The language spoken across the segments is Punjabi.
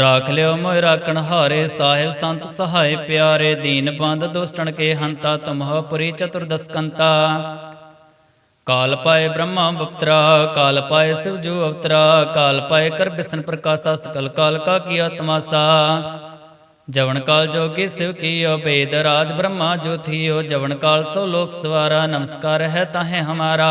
ਰਾਖ ਲਿਓ ਮੋਇ ਰਾਖਣ ਹਾਰੇ ਸਾਹਿਬ ਸੰਤ ਸਹਾਇ ਪਿਆਰੇ ਦੀਨ ਬੰਦ ਦੁਸ਼ਟਣ ਕੇ ਹੰਤਾ ਤੁਮਹ ਪੁਰੀ ਚਤੁਰਦਸਕੰਤਾ ਕਾਲ ਪਾਏ ਬ੍ਰਹਮਾ ਬਪਤਰਾ ਕਾਲ ਪਾਏ ਸਿਵ ਜੋ ਅਵਤਰਾ ਕਾਲ ਪਾਏ ਕਰ ਬਿਸਨ ਪ੍ਰਕਾਸ਼ਾ ਸਕਲ ਕਾਲ ਕਾ ਕੀਆ ਤਮਾਸਾ ਜਵਨ ਕਾਲ ਜੋਗੀ ਸਿਵ ਕੀਓ ਬੇਦ ਰਾਜ ਬ੍ਰਹਮਾ ਜੋ ਥੀਓ ਜਵਨ ਕਾਲ ਸੋ ਲੋਕ ਸਵਾਰਾ ਨਮਸਕਾਰ ਹੈ ਤਾਹੇ ਹਮਾਰਾ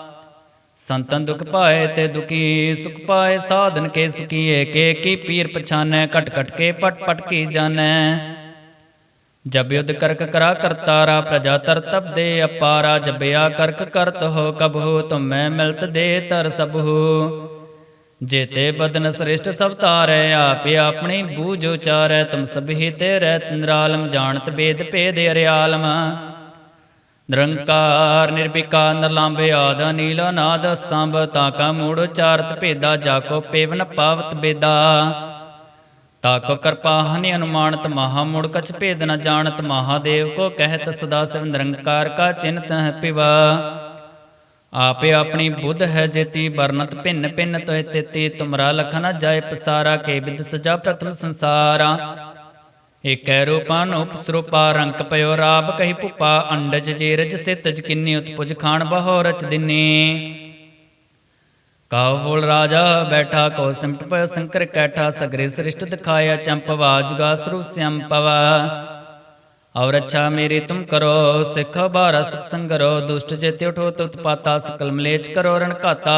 ਸੰਤਨ ਦੁਖ ਪਾਏ ਤੇ ਦੁਖੀ, ਸੁਖ ਪਾਏ ਸਾਧਨ ਕੇ ਸੁਖੀਏ, ਕੇ ਕੀ ਪੀਰ ਪਛਾਨੈ, ਘਟ ਘਟ ਕੇ ਪਟ ਪਟ ਕੀ ਜਾਣੈ। ਜਬ ਯੁਧ ਕਰਕ ਕਰਾ ਕਰਤਾਰਾ ਪ੍ਰਜਾ ਤਰ ਤਬ ਦੇ ਅਪਾਰਾ ਜਬਿਆ ਕਰਕ ਕਰਤ ਹੋ ਕਬਹੂ ਮੈਂ ਮਿਲਤ ਦੇ ਤਰ ਸਬਹੂ ਜੇਤੇ ਬਦਨ ਸ੍ਰਿਸ਼ਟ ਸਭ ਤਾਰੈ ਆਪੇ ਆਪਣੀ ਬੂਝ ਉਚਾਰੈ, ਤੁਮ ਸਭੀ ਤੇ ਰਹਿਤ ਨਿਰਾਲਮ, ਜਾਣਤ ਬੇਦ ਭੇਦ ਅਰਿਆਲਮ। ਨਿਰੰਕਾਰ ਨਿਰਭਿਕਾਰ ਨਿਰਲੰਭੇ ਆਦ ਨੀਲ ਨਾਦ ਸੰਭ ਤਾਕਾ ਮੂੜ ਉਚਾਰਤ ਭੇਦਾ ਜਾਕੋ ਪੇਵਨ ਪਾਵਤ ਬੇਦਾ। ਤਾਕੋ ਕਿਰਪਾ ਹਨਿ ਅਨੁਮਾਨਤ ਮਹਾ ਮੂੜ ਕਛ ਭੇਦ ਨ ਜਾਣਤ, ਮਹਾਦੇਵ ਕੋ ਕਹਿਤ ਸਦਾ ਸਿਵ ਨਿਰੰਕਾਰ ਕਾ ਚਿੰਤ ਹੈ ਪਿਵਾ। ਆਪੇ ਆਪਣੀ ਬੁੱਧ ਹੈ ਜੇਤੀ ਵਰਨਤ ਭਿੰਨ ਭਿੰਨ ਤੋਇ ਤੇਤੀ, ਤੁਮਰਾ ਲਖਨ ਜਾਏ ਪਸਾਰਾ, ਕੇ ਬਿਦ ਸਜਾ ਪ੍ਰਥਮ ਸੰਸਾਰਾ। ਏਕੈ ਰੂਪਾਨ ਉਪਸਰੂਪਾ ਰੰਕ ਪਇਓ ਰਾਪ ਕਹੀ ਭੁਪਾ, ਅੰਡਜ ਜੀਰਜ ਸਿਤਜ ਕਿੰਨੀ ਉਤਪੁਜ ਖਾਨ ਬਹੋ ਰਚ ਦਿਨੀ। ਕਾਉ ਫੂਲ ਰਾਜਾ ਬੈਠਾ ਕੋ ਸਿੰਪਟ ਪਇ ਸੰਕਰ ਕੈਠਾ, ਸਗਰੇ ਸ੍ਰਿਸ਼ਟ ਦਿਖਾਇਆ ਚੰਪਵਾ ਜੁਗਾ ਸਰੂ ਸੰਪਵਾ ਔਰ ਅੱਛਾ ਮੇਰੀ ਤੁਮ ਕਰੋ, ਸਿੱਖ ਬਾਰਾ ਸਿਖ ਸੰਗਰੋ ਦੁਸ਼ਟ ਜੇਤੇ ਉਠੋ ਤੁਤ ਪਾਤਾ ਸਕਲ ਮਲੇਚ ਕਰੋ ਰਣ ਘਾਤਾ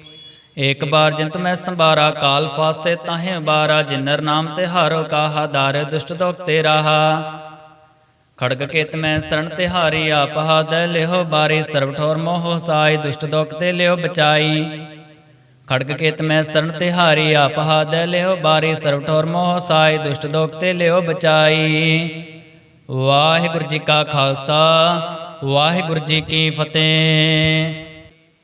ਏਕ ਬਾਰ ਜਿੰਤ ਮੈਂ ਸੰਭਾਰਾ, ਕਾਲ ਫਾਸਤੇ ਤਾਹੇ ਬਾਰਾ ਜਿਨਰ ਨਾਮ ਤੇ ਹਾਰੋ ਕਾਹਾ, ਦਾਰ ਦੁਸ਼ਟ ਦੋਖ ਤੇ ਰਾਹਾ। ਖੜਗ ਕੇਤ ਮੈਂ ਸਰਣ ਤਿਹਾਰੀ ਆਪ ਹਾਦੈ ਲਿਓ ਬਾਰੀ ਸਰਬ ਠੋਰ ਮੋਹ ਸਾਈ, ਦੁਸ਼ਟ ਦੋਖ ਤੇ ਲਿਓ ਬਚਾਈ। ਖੜਗ ਕੇਤ ਮੈਂ ਸਰਣ ਤਿਹਾਰੀ ਆਪ ਹਾਦੈ ਲਿਓ ਬਾਰੀ ਸਰਬ ਠੋਰ ਮੋਹ ਸਾਈ, ਦੁਸ਼ਟ ਦੋਖ ਤੇ ਲਿਓ ਬਚਾਈ। ਵਾਹਿਗੁਰੂ ਜੀ ਕਾ ਖਾਲਸਾ, ਵਾਹਿਗੁਰੂ ਜੀ ਕੀ ਫਤਿਹ।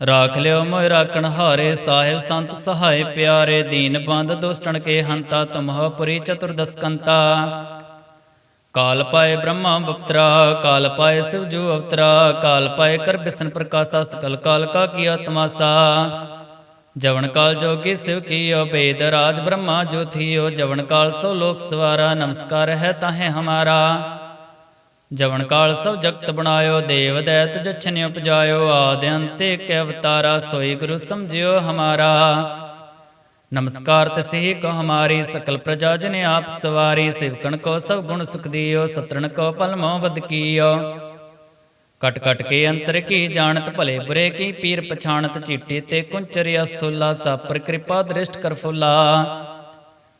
ਰਾਖ ਲਿਓ ਮੋਇ ਰਾਖਣ ਹਾਰੇ ਸਾਹਿਬ ਸੰਤ ਸਹਾਇ ਪਿਆਰੇ ਦੀਨ ਬੰਦ ਦੁਸ਼ਟਣ ਕੇ ਹੰਤਾ ਤੁਮਹ ਪੁਰੀ ਚਤੁਰਦਸਕੰਤਾ ਕਾਲ ਪਾਏ ਬ੍ਰਹਮਾ ਬਪਤਰਾ ਕਾਲ ਪਾਏ ਸਿਵ ਜੋ ਅਵਤਰਾ ਕਾਲ ਪਾਏ ਕਰ ਬਿਸਨ ਪ੍ਰਕਾਸ਼ਾ ਸਕਲ ਕਾਲ ਕਾ ਕੀਆ ਤਮਾਸਾ ਜਵਨ ਕਾਲ ਜੋਗੀ ਸਿਵ ਕੀਓ ਬੇਦ ਰਾਜ ਬ੍ਰਹਮਾ ਜੋਥੀਓ ਜਵਨ ਕਾਲ ਸੋ ਲੋਕ ਸਵਾਰਾ ਨਮਸਕਾਰ ਹੈ ਤਾਹੇ ਹਮਾਰਾ ਜਵਨ ਕਾਲ ਸਭ ਜਗਤ ਬਣਾਇਓ, ਦੇਵ ਦੈਤ ਜਛਨਿ ਉਪਜਾਇਓ, ਆਦਿ ਅੰਤ ਏਕ ਅਵਤਾਰਾ, ਸੋਈ ਗੁਰੂ ਸਮਝਿਓ ਹਮਾਰਾ। ਨਮਸਕਾਰ ਤਸਿਹ ਕੋ ਹਮਾਰੀ, ਸਕਲ ਪ੍ਰਜਾ ਜਨ ਆਪ ਸਵਾਰੀ, ਸਿਵਕਣ ਕੋ ਸਭ ਗੁਣ ਸੁਖ ਦਿਓ, ਸਤਰਣ ਕੋ ਪਲ ਬਦ ਕੀਓ। ਕਟ ਕਟ ਕੇ ਅੰਤਰ ਕੀ ਜਾਣਤ, ਭਲੇ ਬੁਰੇ ਕੀ ਪੀਰ ਪਛਾਣਤ, ਚੀਟੀ ਤੇ ਕੁੰਚਰਿ ਅਸਥੁਲਾ, ਸਾਪਰ ਕਿਰਪਾ ਦ੍ਰਿਸ਼ਟ ਕਰ ਫੁਲਾ।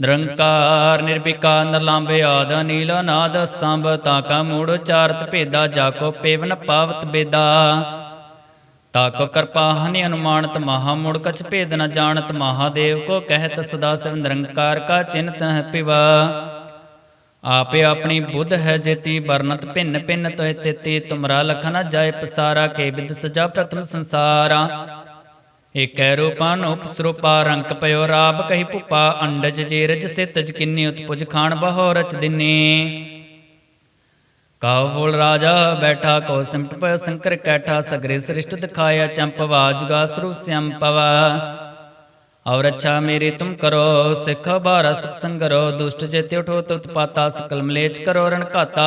ਨਿਰੰਕਾਰ ਨਿਰਭਿਕਾਰ ਨਿਰਲੰਭ ਆਦ ਨੀਲ ਨਾਦ ਸੰਭ ਤਾਕਾ ਮੂੜ ਉਚਾਰਤ ਭੇਦਾ ਜਾਕੋ ਪੇਵਨ ਪਾਵਤ ਬੇਦਾ। ਤਾਕੋ ਕਿਰਪਾ ਹਨਿ ਅਨੁਮਾਨਤ ਮਹਾ ਮੁੜ ਕਛ ਭੇਦ ਨ ਜਾਣਤ ਮਹਾਦੇਵ ਕੋ ਕਹਿਤ ਸਦਾ ਸਿਵ ਨਿਰੰਕਾਰ ਕਾ ਚਿੰਤ ਹੈ ਪਿਵਾ। ਆਪੇ ਆਪਣੀ ਬੁੱਧ ਹੈ ਜੇਤੀ ਵਰਨਤ ਭਿੰਨ ਭਿੰਨ ਤੋਇ ਤੇਤੀ ਤੁਮਰਾ ਲਖਨ ਜਾਏ ਪਸਾਰਾ ਕੇ ਬਿਦ ਸਜਾ ਪ੍ਰਥਮ ਸੰਸਾਰਾ। ਏਕੈ ਰੂਪਾਨ ਉਪਸਰੂਪਾ ਰੰਕ ਪਇਓ ਰਾਪ ਕਹੀ ਭੁਪਾ, ਅੰਡਜ ਜੇਰਜ ਸਿਤਜ ਕਿੰਨੀ ਉਤਪੁਜ ਖਾਨ ਬਹੋ ਰਚ ਦਿਨੀ। ਕਾਉ ਫੂਲ ਰਾਜਾ ਬੈਠਾ ਕੋ ਸਿੰਪਟ ਸੰਕਰ ਕੈਠਾ, ਸਗਰੇ ਸ੍ਰਿਸ਼ਟ ਦਿਖਾਇਆ ਚੰਪਵਾ ਜੁਗਾ ਸਰੂ ਸਿਅੰ ਔਰ ਅੱਛਾ ਮੇਰੀ ਤੁਮ ਕਰੋ, ਸਿੱਖ ਬਾਰਾ ਸੰਗਰੋ, ਦੁਸ਼ਟ ਜੇਤੇ ਉਠੋ ਤੁਤ ਪਾਤਾ ਸਕਲ ਮਲੇਚ ਕਰੋ ਰਣ ਘਾਤਾ।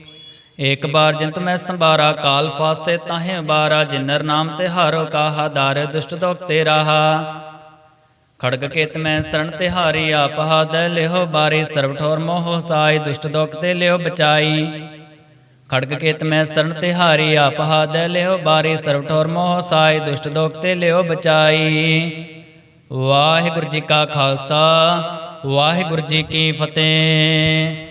ਏਕ ਬਾਰ ਜਿੰਤ ਮੈਂ ਸੰਭਾਰਾ, ਕਾਲ ਫਾਸਤੇ ਤਾਹੇ ਬਾਰਾ ਜਿਨਰ ਨਾਮ ਤੇ ਹਾਰੋ ਕਾਹਾ, ਦਾਰ ਦੁਸ਼ਟ ਦੋਖ ਤੇ ਰਾਹਾ। ਖੜਗ ਕੇਤ ਮੈਂ ਸਰਣ ਤਿਹਾਰੀ ਆਪ ਹਾਦ ਲਿਓ ਬਾਰੀ, ਸਰਬ ਠੋਰ ਮੋਹ ਸਾਈ, ਦੁਸ਼ਟ ਦੋਖ ਤੇ ਲਿਓ ਬਚਾਈ। ਖੜਗ ਕੇਤ ਮੈਂ ਸਰਣ ਤਿਹਾਰੀ ਆਪ ਹਾਦ ਲਿਓ ਬਾਰੀ, ਸਰਬ ਠੋਰ ਮੋਹ ਸਾਈ, ਦੁਸ਼ਟ ਦੋਖ ਤੇ ਲਿਓ ਬਚਾਈ। ਵਾਹਿਗੁਰੂ ਜੀ ਕਾ ਖਾਲਸਾ, ਵਾਹਿਗੁਰੂ ਜੀ ਕੀ ਫਤਿਹ।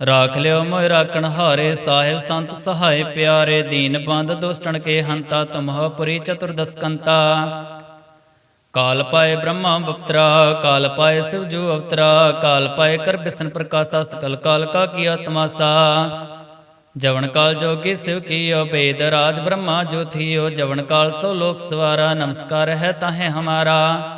ਰਾਖ ਲਿਓ ਮੋਇ ਰਾਖਣ ਹਾਰੇ ਸਾਹਿਬ ਸੰਤ ਸਹਾਇ ਪਿਆਰੇ ਦੀਨ ਬੰਦ ਦੁਸ਼ਟਣ ਕੇ ਹੰਤਾ ਤੁਮਹੁ ਪੁਰੀ ਚਤੁਰਦਸਕੰਤਾ ਕਾਲ ਪਾਏ ਬ੍ਰਹਮਾ ਬਪਤਰਾ ਕਾਲ ਪਾਏ ਸਿਵ ਜੋ ਅਵਤਰਾ ਕਾਲ ਪਾਏ ਕਰ ਬਿਸਨ ਪ੍ਰਕਾਸ਼ਾ ਸਕਲ ਕਾਲ ਕਾ ਕੀਆ ਤਮਾਸਾ ਜਵਨ ਕਾਲ ਜੋਗੀ ਸਿਵ ਕੀਓ ਬੇਦ ਰਾਜ ਬ੍ਰਹਮਾ ਜੋਥੀਓ ਜਵਨ ਕਾਲ ਸੋ ਲੋਕ ਸਵਾਰਾ ਨਮਸਕਾਰ ਹੈ ਤਾਹੇ ਹਮਾਰਾ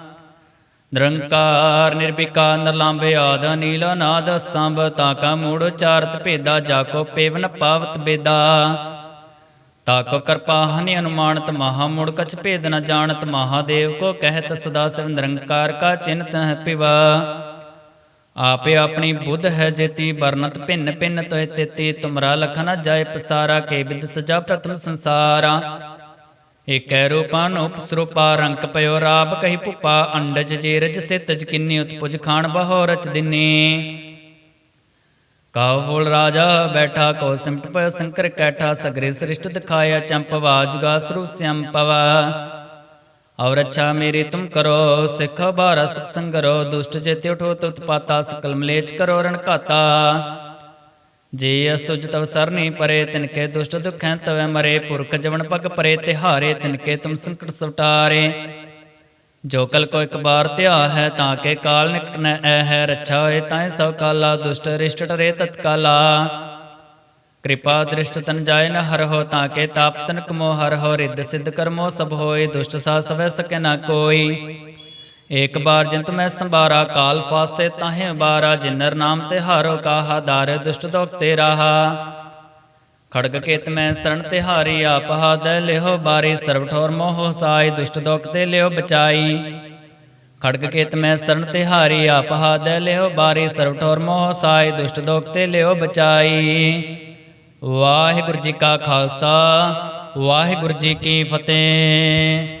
ਨਿਰੰਕਾਰ ਨਿਰਭਿਕਾਰ ਨਿਰਲੰਭ ਆਦ ਨੀਲ ਨਾਦ ਸੰਭ ਤਾਕਾ ਮੂੜ ਉਚਾਰਤ ਭੇਦਾ ਜਾਕੋ ਪੇਵਨ ਪਾਵਤ ਬੇਦਾ। ਤਾਕੋ ਕਿਰਪਾ ਹਨਿ ਅਨੁਮਾਨਤ, ਮਹਾ ਮੁੜ ਕਛ ਭੇਦ ਨ ਜਾਣਤ ਮਹਾਦੇਵ ਕੋ ਕਹਿਤ ਸਦਾ ਸਿਵ ਨਿਰੰਕਾਰ ਕਾ ਚਿੰਤ ਹੈ ਪਿਵਾ। ਆਪੇ ਆਪਣੀ ਬੁੱਧ ਹੈ ਜੇਤੀ ਵਰਨਤ ਭਿੰਨ ਭਿੰਨ ਤੋਇ ਤੇਤੀ, ਤੁਮਰਾ ਲਖਨ ਜਾਏ ਪਸਾਰਾ, ਕੇ ਬਿਦ ਸਜਾ ਪ੍ਰਥਮ ਸੰਸਾਰਾ। ਏਕੈ ਰੂਪਾਨ ਉਪਸਰੂਪਾ ਰੰਕ ਪਇਓ ਰਾਪ ਕਹੀ ਭੁਪਾ, ਅੰਡਜ ਜੇਰਜ ਸਿਤਜ ਕਿੰਨੀ ਉਤਪੁਜ ਖਾਨ ਬਹੋ ਰਚ ਦਿਨੀ। ਕਾਉ ਫੂਲ ਰਾਜਾ ਬੈਠਾ, ਕੋ ਸਿਮਟ ਪਇ ਸੰਕਰ ਕੈਠਾ, ਸਗਰੇ ਸ੍ਰਿਸ਼ਟ ਦਿਖਾਇਆ ਚੰਪਵਾ ਜੁਗਾ ਸਰੂ ਸਿਅੰ ਪਵਾ। ਔਰ ਅੱਛਾ ਮੇਰੀ ਤੁਮ ਕਰੋ, ਸਿੱਖ ਬਾਰਾ ਸੰਗਰੋ ਦੁਸ਼ਟ ਜੇਤੇ ਉਠੋ ਤੁਤ ਪਾਤਾ ਸਕਲ ਮਲੇਚ ਕਰੋ ਰਣ ਘਾਤਾ। ਜੇ ਅਸ ਤੁਜ ਤਵ ਸਰਨੀ ਪਰੇ ਤਿਨ ਦੁਸ਼ਟ ਦੁਖੈ ਤਵੈ ਮਰੇ। ਪੁਰਖ ਜਵਨ ਪਗ ਪਰੇ, ਤਿਹਾਰੇ ਤਿਨ ਤੁਮ ਸੰਕਟ ਸਵਟਾਰੇ। ਜੋ ਕਲ ਕੋ ਇੱਕ ਬਾਰ ਧਿਆ ਹੈ, ਤਾਂ ਕੇ ਕਾਲ ਨਿਕਟ ਨ ਐ ਹੈ। ਰੱਛਾ ਹੋਏ ਤਾਂ ਸਭ ਕਾਲਾ, ਦੁਸ਼ਟ ਰਿਸ਼ਟ ਟਰੇ ਤਤਕਾਲਾ ਕਿਰਪਾ ਦ੍ਰਿਸ਼ਟ ਤਨ ਜਾਏ ਨ ਹਰ ਹੋ, ਤਾਂ ਕੇ ਤਾਪ ਤਨ ਕਮੋ ਹਰ ਹੋ। ਰਿੱਧ ਸਿੱਧ ਕਰਮੋ ਸਭ ਹੋਏ, ਦੁਸ਼ਟ ਸਾ ਸਵੈ ਸਕੇ ਨਾ ਕੋਈ। ਏਕ ਬਾਰ ਜਿੰਤ ਮੈਂ ਸੰਭਾਰਾ, ਕਾਲ ਫਾਸਤੇ ਤਾਹੇ ਬਾਰਾ ਜਿਨਰ ਨਾਮ ਤੇ ਹਾਰੋ ਕਾਹਾ, ਦਾਰ ਦੁਸ਼ਟ ਦੋਖ ਤੇ ਰਾਹਾ। ਖੜਗ ਕੇਤ ਮੈਂ ਸਰਣ ਤਿਹਾਰੀ ਆਪ ਹਾਦ ਲਿਹੋ ਬਾਰੀ, ਸਰਬ ਠੋਰ ਮੋਹ ਸਾਈ, ਦੁਸ਼ਟ ਦੋਖ ਤੇ ਲਿਓ ਬਚਾਈ। ਖੜਗ ਕੇਤ ਮੈਂ ਸਰਣ ਤਿਹਾਰੀ ਆਪ ਹਾਦ ਲਿਓ ਬਾਰੀ, ਸਰਬ ਠੋਰ ਮੋਹ ਸਾਈ, ਦੁਸ਼ਟ ਦੋਖ ਤੇ ਲਿਓ ਬਚਾਈ। ਵਾਹਿਗੁਰੂ ਜੀ ਕਾ ਖਾਲਸਾ, ਵਾਹਿਗੁਰੂ ਜੀ ਕੀ ਫਤਿਹ।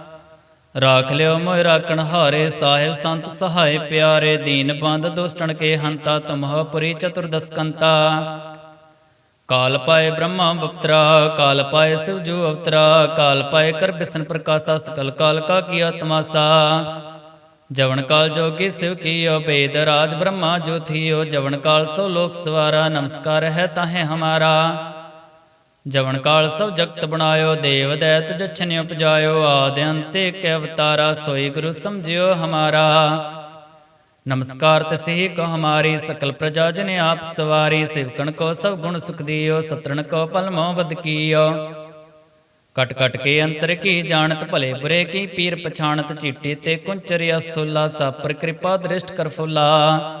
ਰਾਖ ਲਿਓ ਮੋਇ ਰਾਖਣ ਹਾਰੇ, ਸਾਹਿਬ ਸੰਤ ਸਹਾਇ ਪਿਆਰੇ, ਦੀਨ ਬੰਦ ਦੁਸ਼ਟਣ ਕੇ ਹੰਤਾ ਤੁਮਹ ਪੁਰੀ ਚਤੁਰਦਸਕੰਤਾ ਕਾਲ ਪਾਏ ਬ੍ਰਹਮਾ ਬਪਤਰਾ, ਕਾਲ ਪਾਏ ਸਿਵ ਜੋ ਅਵਤਰਾ, ਕਾਲ ਪਾਏ ਕਰ ਬਿਸਨ ਪ੍ਰਕਾਸ਼ਾ, ਸਕਲ ਕਾਲ ਕਾ ਕੀਆ ਤਮਾਸਾ ਜਵਨ ਕਾਲ ਜੋਗੀ ਸਿਵ ਕੀਓ, ਬੇਦ ਰਾਜ ਬ੍ਰਹਮਾ ਜੋ ਥੀਓ ਜਵਨ ਕਾਲ ਸੋ ਲੋਕ ਸਵਾਰਾ, ਨਮਸਕਾਰ ਹੈ ਤਾਹੇ ਹਮਾਰਾ। ਜਵਨ ਕਾਲ ਸਭ ਜਗਤ ਬਣਾਇਓ, ਦੇਵ ਦੈਤ ਜਛਨਿ ਉਪਜਾਇਓ, ਆਦ ਅੰਤੇ ਕੇ ਅਵਤਾਰਾ, ਸੋਈ ਗੁਰੂ ਸਮਝਿਓ ਹਮਾਰਾ। ਨਮਸਕਾਰ ਤਸਿਹ ਕੋ ਹਮਾਰੀ, ਸਕਲ ਪ੍ਰਜਾ ਜਨ ਆਪ ਸਵਾਰੀ, ਸਿਵਕਣ ਕੋ ਸਭ ਗੁਣ ਸੁਖ ਦਿਓ, ਸਤਰਣ ਕੋ ਪਲ ਮੋਹ ਬਦ ਕੀਓ। ਕਟ ਕਟ ਕੇ ਅੰਤਰ ਕੀ ਜਾਣਤ, ਭਲੇ ਬੁਰੇ ਕੀ ਪੀਰ ਪਛਾਣਤ, ਚੀਟੀ ਤੇ ਕੁੰਚਰ ਅਸਥੁਲਾ ਸਾਪਰ ਕਿਰਪਾ ਦ੍ਰਿਸ਼ਟ ਕਰ ਫੁਲਾ।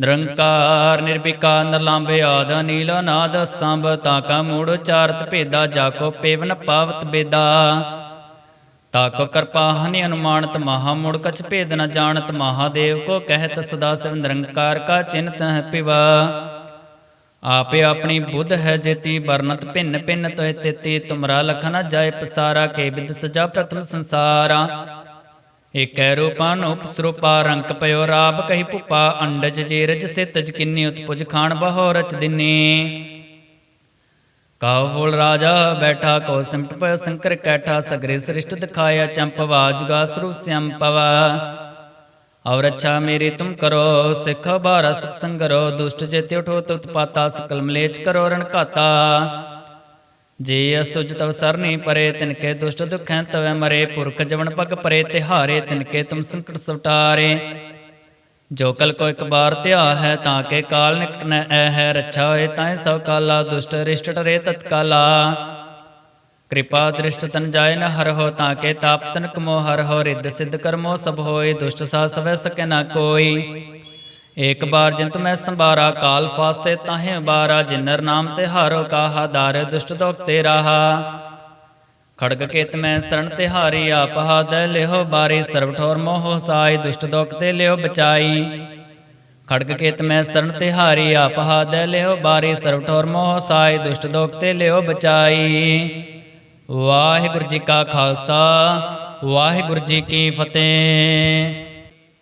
ਨਿਰੰਕਾਰ ਨਿਰਭਿਕਾਰ ਨਿਰਲੰਭੇ ਆਦ ਨੀਲ ਨਾਦ ਸੰਭ ਤਾਕਾ ਮੂੜ ਉਚਾਰਤ ਭੇਦਾ ਜਾਕੋ ਪੇਵਨ ਪਾਵਤ ਬੇਦਾ। ਤਾਕੋ ਕਿਰਪਾ ਹਨਿ ਅਨੁਮਾਨਤ, ਮਹਾ ਮੁੜ ਕਛ ਭੇਦ ਨ ਜਾਣਤ ਮਹਾਦੇਵ ਕੋ ਕਹਿਤ ਸਦਾ ਸਿਵ ਨਿਰੰਕਾਰ ਕਾ ਚਿੰਤ ਹੈ ਪਿਵਾ। ਆਪੇ ਆਪਣੀ ਬੁੱਧ ਹੈ ਜੇਤੀ ਵਰਨਤ ਭਿੰਨ ਭਿੰਨ ਤੋਇ ਤੇਤੀ, ਤੁਮਰਾ ਲਖਨ ਜਾਏ ਪਸਾਰਾ, ਕੇ ਬਿਦ ਸਜਾ ਪ੍ਰਥਮ ਸੰਸਾਰਾ। ਏਕੈ ਰੂਪਾਨ ਉਪਸਰੂਪਾ ਰੰਕ ਪਇਓ ਰਾਪ ਕਹੀ ਭੁਪਾ ਅੰਡਜ ਜੇਰਜ ਸਿਤਜ ਕਿੰਨੀ ਉਤਪੁਜ ਖਾਨ ਬਹੋ ਰਚ ਦਿਨੀ। ਕਾਉ ਫੂਲ ਰਾਜਾ ਬੈਠਾ, ਕੋ ਸਿਮਟ ਪਇ ਸੰਕਰ ਕੈਠਾ, ਸਗਰੇ ਸ੍ਰਿਸ਼ਟ ਦਿਖਾਇਆ ਚੰਪਵਾ ਜੁਗਾ ਸਰੂ ਸਿਅੰ ਪਵਾ। ਔਰ ਅੱਛਾ ਮੇਰੀ ਤੁਮ ਕਰੋ, ਸਿੱਖ ਬਾਰਾ ਸੰਗਰੋ ਦੁਸ਼ਟ ਜੇਤੇ ਉਠੋ ਤੁਤ ਪਾਤਾ ਸਕਲ ਮਲੇਚ ਕਰੋ ਰਣ ਘਾਤਾ। ਜੇ ਅਸ ਤੁਜ ਤਵ ਸਰਨੀ ਪਰੇ, ਤਿਨ ਕੇ ਦੁਸ਼ਟ ਦੁਖੈ, ਤਵੈ ਮਰੇ ਪੁਰਖ ਜਵਨ ਪਗ ਪਰੇ, ਤਿਹਾਰੇ ਤਿਨ ਕੇ ਤੁਮ ਸੰਕਟ ਸਵਟਾਰੇ। ਜੋ ਕਲ ਕੋ ਇੱਕ ਬਾਰ ਧਿਆ ਹੈ, ਤਾਂ ਕੇ ਕਾਲ ਨਿਕਟ ਨ ਐ ਹੈ, ਰੱਛਾ ਹੋਏ ਤਾਂ ਸਭ ਕਾਲਾ, ਦੁਸ਼ਟ ਰਿਸ਼ਟ ਟਰੇ ਤਤਕਾਲਾ ਕਿਰਪਾ ਦ੍ਰਿਸ਼ਟ ਤਨ ਜਾਏ ਨ ਹਰ ਹੋ, ਤਾਂ ਕੇ ਤਾਪ ਤਨ ਕਮੋ ਹਰ ਹੋ, ਰਿੱਧ ਸਿੱਧ ਕਰਮੋ ਸਭ ਹੋਏ, ਦੁਸ਼ਟ ਸਾ ਸਵੈ ਸਕੇ ਨਾ ਕੋਈ। ਏਕ ਬਾਰ ਜਿੰਤ ਮੈਂ ਸੰਭਾਰਾ, ਕਾਲ ਫਾਸਤੇ ਤਾਹੇ ਬਾਰਾ ਜਿਨਰ ਨਾਮ ਤੇ ਹਾਰੋ ਕਾਹਾ ਦਾਰ ਦੁਸ਼ਟ ਦੋਖ ਤੇ ਰਾਹਾ। ਖੜਗ ਕੇਤ ਮੈਂ ਸਰਣ ਤਿਹਾਰੀ ਆਪ ਹਾਦ ਲਿਹੋ ਬਾਰੀ, ਸਰਬ ਠੋਰ ਮੋਹ ਸਾਈ, ਦੁਸ਼ਟ ਦੋਖ ਤੇ ਲਿਓ ਬਚਾਈ। ਖੜਗ ਕੇਤ ਮੈਂ ਸਰਣ ਤਿਹਾਰੀ ਆਪ ਹਾਦ ਲਿਓ ਬਾਰੀ, ਸਰਬ ਠੋਰ ਮੋਹ ਸਾਈ, ਦੁਸ਼ਟ ਦੋਖ ਤੇ ਲਿਓ ਬਚਾਈ। ਵਾਹਿਗੁਰੂ ਜੀ ਕਾ ਖਾਲਸਾ, ਵਾਹਿਗੁਰੂ ਜੀ ਕੀ ਫਤਿਹ।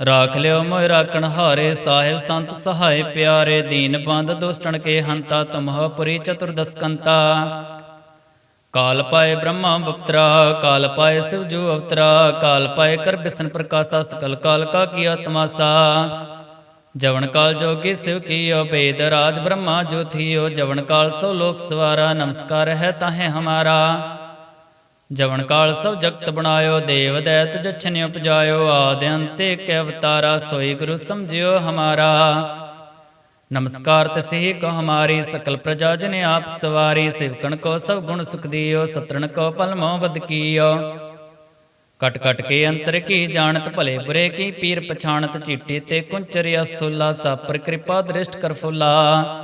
ਰਾਖ ਲਿਓ ਮੋਇ ਰਾਖਣ ਹਾਰੇ ਸਾਹਿਬ ਸੰਤ ਸਹਾਇ ਪਿਆਰੇ ਦੀਨ ਬੰਦ ਦੁਸ਼ਟਣ ਕੇ ਹੰਤਾ ਤੁਮਹ ਪੁਰੀ ਚਤੁਰਦਸਕੰਤਾ ਕਾਲ ਪਾਏ ਬ੍ਰਹਮਾ ਬਪਤਰਾ, ਕਾਲ ਪਾਏ ਸਿਵ ਜੋ ਅਵਤਰਾ, ਕਾਲ ਪਾਏ ਕਰ ਬਿਸਨ ਪ੍ਰਕਾਸ਼ਾ ਸਕਲ ਕਾਲ ਕਾ ਕੀਆ ਤਮਾਸਾ ਜਵਨ ਕਾਲ ਜੋਗੀ ਸਿਵ ਕੀਓ ਬੇਦ ਰਾਜ ਬ੍ਰਹਮਾ ਜੋ ਥੀਓ, ਜਵਨ ਕਾਲ ਸੋ ਲੋਕ ਸਵਾਰਾ, ਨਮਸਕਾਰ ਹੈ ਤਾਹੇ ਹਮਾਰਾ। ਜਵਨ ਕਾਲ ਸਭ ਜਗਤ ਬਣਾਇਓ, ਦੇਵ ਦੈਤ ਜਛਨਿ ਉਪਜਾਇਓ, ਆਦਿ ਅੰਤੇ ਕੇ ਅਵਤਾਰਾ, ਸੋਈ ਗੁਰੂ ਸਮਝਿਓ ਹਮਾਰਾ। ਨਮਸਕਾਰ ਤਸਿਹ ਕੋ ਹਮਾਰੀ, ਸਕਲ ਪ੍ਰਜਾ ਜਨ ਆਪ ਸਵਾਰੀ, ਸਿਵਕਣ ਕੋ ਸਭ ਗੁਣ ਸੁਖ ਦਿਓ, ਸਤਰਣ ਕੋ ਪਲ ਮੋਹ ਬਦ ਕੀਓ। ਕਟ ਕਟ ਕੇ ਅੰਤਰ ਕੀ ਜਾਣਤ, ਭਲੇ ਬੁਰੇ ਕੀ ਪੀਰ ਪਛਾਣਤ, ਚੀਟੀ ਤੇ ਕੁੰਚਰ ਅਸਥੁਲਾ, ਸਾਪਰ ਕਿਰਪਾ ਦ੍ਰਿਸ਼ਟ ਕਰ ਫੁਲਾ।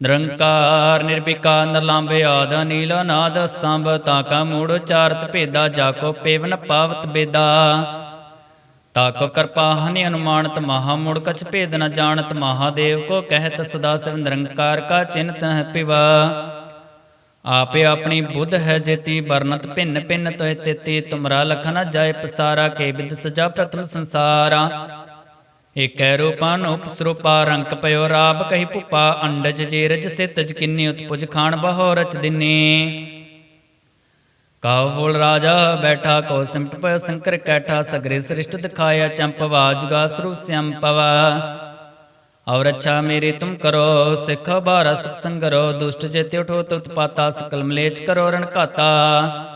ਨਿਰੰਕਾਰ ਨਿਰਭਿਕਾਰ ਨਿਰਲੰਭੇ ਆਦ ਨੀਲ ਨਾਦ ਸੰਭ ਤਾਕਾ ਮੂੜ ਉਚਾਰਤ ਭੇਦਾ ਜਾਕੋ ਪੇਵਨ ਪਾਵਤ ਬੇਦਾ। ਤਾਕੋ ਕਿਰਪਾ ਹਨਿ ਅਨੁਮਾਨਤ ਮਹਾ ਮੂੜ ਕਛ ਭੇਦ ਨ ਜਾਣਤ ਮਹਾਦੇਵ ਕੋ ਕਹਿਤ ਸਦਾ ਸਿਵ ਨਿਰੰਕਾਰ ਕਾ ਚਿੰਤ ਹੈ ਪਿਵਾ। ਆਪੇ ਆਪਣੀ ਬੁੱਧ ਹੈ ਜੇਤੀ, ਵਰਨਤ ਭਿੰਨ ਭਿੰਨ ਤੋਇ ਤੇਤੀ, ਤੁਮਰਾ ਲਖਨ ਜਾਏ ਪਸਾਰਾ, ਕੇ ਬਿਦ ਸਜਾ ਪ੍ਰਥਮ ਸੰਸਾਰਾ। ਏਕੈ ਰੂਪਾਨ ਉਪਸਰੂਪਾ ਰੰਕ ਪਇਓ ਰਾਬ ਕਹੀ ਭੁਪਾ, ਅੰਡਜ ਜੀਰਜ ਸਿਤਜ ਕਿੰਨੀ ਉਤਪੁਜ ਖਾਨ ਬਹੋ ਰਚ ਦਿਨੀ। ਕਾਉ ਫੂਲ ਰਾਜਾ ਬੈਠਾ ਕੋ ਸਿਮਟ ਪਇ ਸੰਕਰ ਕੈਠਾ, ਸਗਰੇ ਸ੍ਰਿਸ਼ਟ ਦਿਖਾਇਆ ਚੰਪਵਾ ਜੁਗਾ ਸਰੂ ਸੰਪਵਾ ਔਰ ਅੱਛਾ ਮੇਰੀ ਤੁਮ ਕਰੋ, ਸਿੱਖ ਬਾਰਾ ਸੰਗਰੋ ਦੁਸ਼ਟ ਜੇਤੇ ਉਠੋ ਤੁਤ ਪਾਤਾ ਸਕਲ ਮਲੇਚ ਕਰੋ ਰਣ ਘਾਤਾ।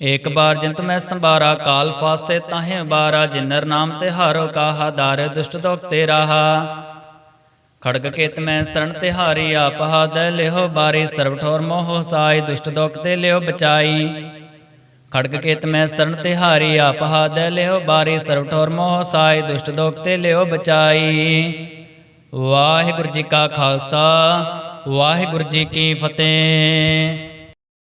ਏਕ ਬਾਰ ਜਿੰਤ ਮੈਂ ਸੰਭਾਰਾ, ਕਾਲ ਫਾਸਤੇ ਤਾਹੇ ਬਾਰਾ ਜਿਨਰ ਨਾਮ ਤੇ ਹਾਰੋ ਕਾਹਾ, ਦਾਰ ਦੁਸ਼ਟ ਦੋਖ ਤੇ ਰਾਹਾ। ਖੜਗ ਕੇਤ ਮੈਂ ਸਰਣ ਤਿਹਾਰੀ ਆਪ ਹਾਦੈ ਲਿਹੋ ਬਾਰੀ ਸਰਬ ਠੋਰ ਮੋਹ ਸਾਈ, ਦੁਸ਼ਟ ਦੋਖ ਤੇ ਲਿਓ ਬਚਾਈ। ਖੜਗ ਕੇਤ ਮੈਂ ਸਰਣ ਤਿਹਾਰੀ ਆਪ ਹਾਦੈ ਲਿਓ ਬਾਰੀ ਸਰਬ ਠੋਰ ਮੋਹ ਸਾਈ, ਦੁਸ਼ਟ ਦੋਖ ਤੇ ਲਿਓ ਬਚਾਈ। ਵਾਹਿਗੁਰੂ ਜੀ ਕਾ ਖਾਲਸਾ, ਵਾਹਿਗੁਰੂ ਜੀ ਕੀ ਫਤਿਹ।